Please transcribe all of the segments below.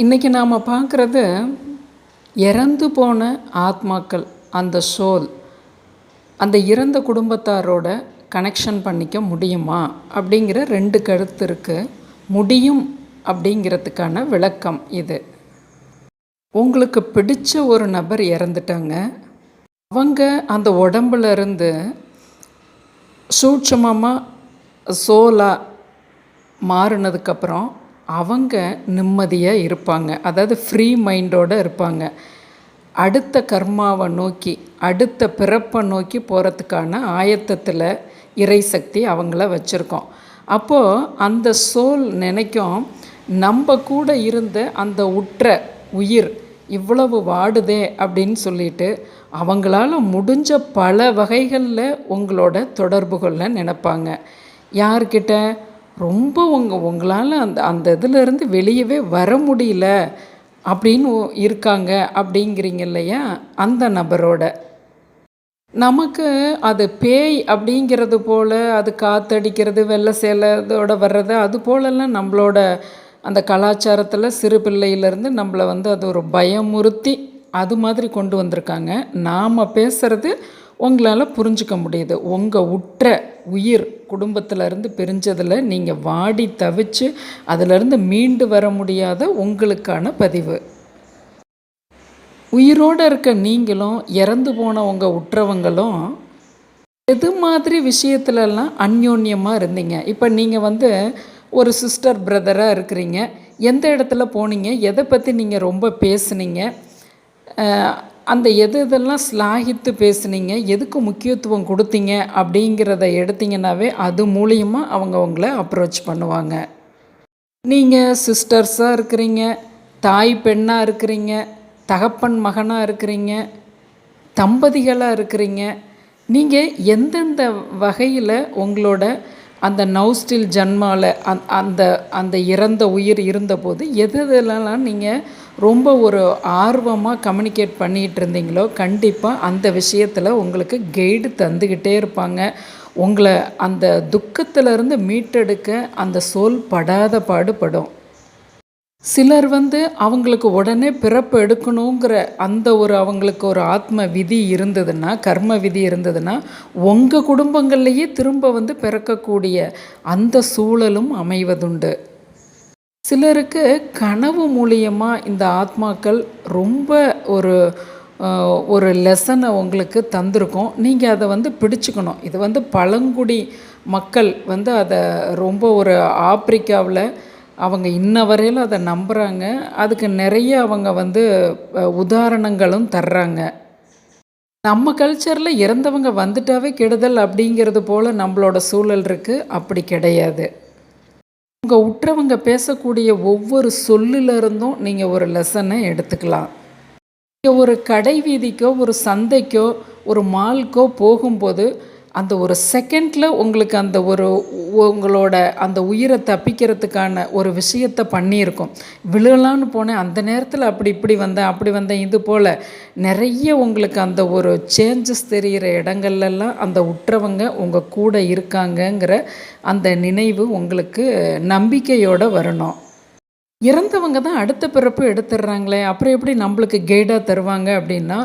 இன்றைக்கி நாம் பார்க்குறது இறந்து போன ஆத்மாக்கள் அந்த சோல் அந்த இறந்த குடும்பத்தாரோட கனெக்ஷன் பண்ணிக்க முடியுமா? அப்படிங்கிற ரெண்டு கருத்து இருக்குது முடியும் அப்படிங்கிறதுக்கான விளக்கம் இது. உங்களுக்கு பிடிச்ச ஒரு நபர் இறந்துட்டாங்க. அவங்க அந்த உடம்புலேருந்து சூட்சமமாக சோலாக மாறினதுக்கப்புறம் அவங்க நிம்மதியாக இருப்பாங்க. அதாவது ஃப்ரீ மைண்டோடு இருப்பாங்க. அடுத்த கர்மாவை நோக்கி அடுத்த பிறப்பை நோக்கி போகிறதுக்கான ஆயத்தத்தில் இறை சக்தி அவங்கள வச்சுருக்கோம். அப்போது அந்த சோல் நினைக்கும் நம்ம கூட இருந்த அந்த உற்ற உயிர் இவ்வளவு வாடுதே அப்படின்னு சொல்லிட்டு அவங்களால முடிஞ்ச பல வகைகளில் உங்களோட தொடர்புகளில் நினைப்பாங்க. யார்கிட்ட? ரொம்ப உங்கள் உங்களால் அந்த அந்த இதிலேருந்து வெளியவே வர முடியல அப்படின்னு இருக்காங்க அப்படிங்கிறீங்க இல்லையா? அந்த நபரோட. நமக்கு அது பேய் அப்படிங்கிறது போல் அது காற்றடிக்கிறது வெள்ளை சேலதோட வர்றது அது போலெல்லாம் நம்மளோட அந்த கலாச்சாரத்தில் சிறு பிள்ளையிலேருந்து நம்மளை வந்து அது ஒரு பயமுறுத்தி அது மாதிரி கொண்டு வந்திருக்காங்க. நாம் பேசுகிறது உங்களால் புரிஞ்சுக்க முடியுது. உங்கள் உற்ற உயிர் குடும்பத்திலேருந்து பிரிஞ்சதில் நீங்கள் வாடி தவிச்சு அதிலிருந்து மீண்டு வர முடியாத உங்களுக்கான பதிவு. உயிரோடு இருக்க நீங்களும் இறந்து போன உங்கள் உற்றவங்களும் எது மாதிரி விஷயத்துலலாம் அந்யோன்யமாக இருந்தீங்க? இப்போ நீங்கள் வந்து ஒரு சிஸ்டர் பிரதராக இருக்கிறீங்க. எந்த இடத்துல போனீங்க? எதை பற்றி நீங்கள் ரொம்ப பேசுனீங்க? அந்த எது எதெல்லாம் ஸ்லாகித்து பேசுனீங்க எதுக்கு முக்கியத்துவம் கொடுத்தீங்க அப்படிங்கிறத எடுத்திங்கனாவே அது மூலியமாக அவங்க உங்களை அப்ரோச் பண்ணுவாங்க. நீங்கள் சிஸ்டர்ஸாக இருக்கிறீங்க தாய் பெண்ணாக இருக்கிறீங்க தகப்பன் மகனாக இருக்கிறீங்க தம்பதிகளாக இருக்கிறீங்க நீங்கள் எந்தெந்த வகையில் உங்களோட அந்த நௌஸ்டில் ஜன்மாவில் அந் அந்த அந்த இறந்த உயிர் இருந்தபோது எது எதுலாம் நீங்கள் ரொம்ப ஒரு ஆர்வமாக கம்யூனிகேட் பண்ணிகிட்டு இருந்தீங்களோ கண்டிப்பாக அந்த விஷயத்தில் உங்களுக்கு கைடு தந்துக்கிட்டே இருப்பாங்க. உங்களை அந்த துக்கத்திலிருந்து மீட்டெடுக்க அந்த சோல் படாத பாடுபடும் சிலர் வந்து அவங்களுக்கு உடனே பிறப்பு எடுக்கணுங்கிற அந்த ஒரு அவங்களுக்கு ஒரு ஆத்ம விதி இருந்ததுன்னா கர்ம விதி இருந்ததுன்னா உங்கள் குடும்பங்கள்லேயே திரும்ப வந்து பிறக்கக்கூடிய அந்த சூழலும் அமைவதுண்டு. சிலருக்கு கனவு மூலியமாக இந்த ஆத்மாக்கள் ரொம்ப ஒரு ஒரு லெசனை உங்களுக்கு தந்திருக்கும். நீங்கள் அதை வந்து பிடிச்சிக்கணும். இது வந்து பழங்குடி மக்கள் வந்து அதை ரொம்ப ஒரு ஆப்பிரிக்காவில் அவங்க இன்ன வரையிலும் அதை நம்புகிறாங்க அதுக்கு நிறைய அவங்க வந்து உதாரணங்களும் தர்றாங்க. நம்ம கல்ச்சரில் இறந்தவங்க வந்துட்டாவே கெடுதல் அப்படிங்கிறது போல் நம்மளோட சூழல் இருக்குது அப்படி கிடையாது. உங்கள் உற்றவங்க பேசக்கூடிய ஒவ்வொரு சொல்லிலிருந்தும் நீங்கள் ஒரு லெசனை எடுத்துக்கலாம். நீங்கள் ஒரு கடை வீதிக்கோ ஒரு சந்தைக்கோ ஒரு மால்க்கோ போகும்போது அந்த ஒரு செகண்டில் உங்களுக்கு அந்த ஒரு உங்களோட அந்த உயிரை தப்பிக்கிறதுக்கான ஒரு விஷயத்தை பண்ணியிருக்கோம். விழுகலான்னு போனேன். அந்த நேரத்தில் அப்படி இப்படி வந்தேன் அப்படி வந்தேன் இது போல் நிறைய உங்களுக்கு அந்த ஒரு சேஞ்சஸ் தெரிகிற இடங்கள்லாம் அந்த உற்றவங்க உங்கள் கூட இருக்காங்கங்கிற அந்த நினைவு உங்களுக்கு நம்பிக்கையோடு வரணும். இறந்தவங்க தான் அடுத்த பிறப்பு எடுத்துடுறாங்களே அப்புறம் எப்படி நம்மளுக்கு கைடாக தருவாங்க அப்படின்னா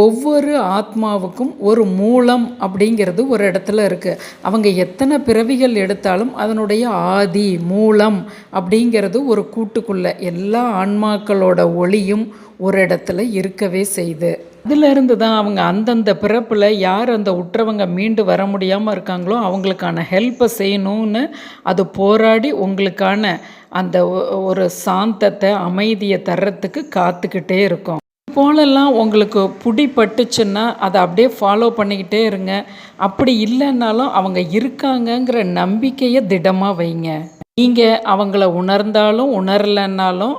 ஒவ்வொரு ஆத்மாவுக்கும் ஒரு மூலம் அப்படிங்கிறது ஒரு இடத்துல இருக்குது அவங்க எத்தனை பிறவிகள் எடுத்தாலும் அதனுடைய ஆதி மூலம் அப்படிங்கிறது ஒரு கூட்டுக்குள்ளே எல்லா ஆன்மாக்களோட ஒளியும் ஒரு இடத்துல இருக்கவே செய்யுது இதிலிருந்து தான் அவங்க அந்தந்த பிறப்பில் யார் அந்த உற்றவங்க மீண்டு வர முடியாமல் இருக்காங்களோ அவங்களுக்கான ஹெல்ப்பை செய்யணும்னு அது போராடி உங்களுக்கான அந்த ஒரு சாந்தத்தை அமைதியை தர்றதுக்கு காத்துக்கிட்டே இருக்கும். போலெல்லாம் உங்களுக்கு பிடிப்பட்டுச்சுன்னா அதை அப்படியே ஃபாலோ பண்ணிக்கிட்டே இருங்க. அப்படி இல்லைன்னாலும் அவங்க இருக்காங்கங்கிற நம்பிக்கையை திடமாக வைங்க. நீங்கள் அவங்கள உணர்ந்தாலும் உணரலைன்னாலும்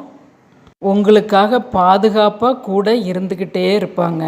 உங்களுக்காக பாதுகாப்பாக கூட இருந்துக்கிட்டே இருப்பாங்க.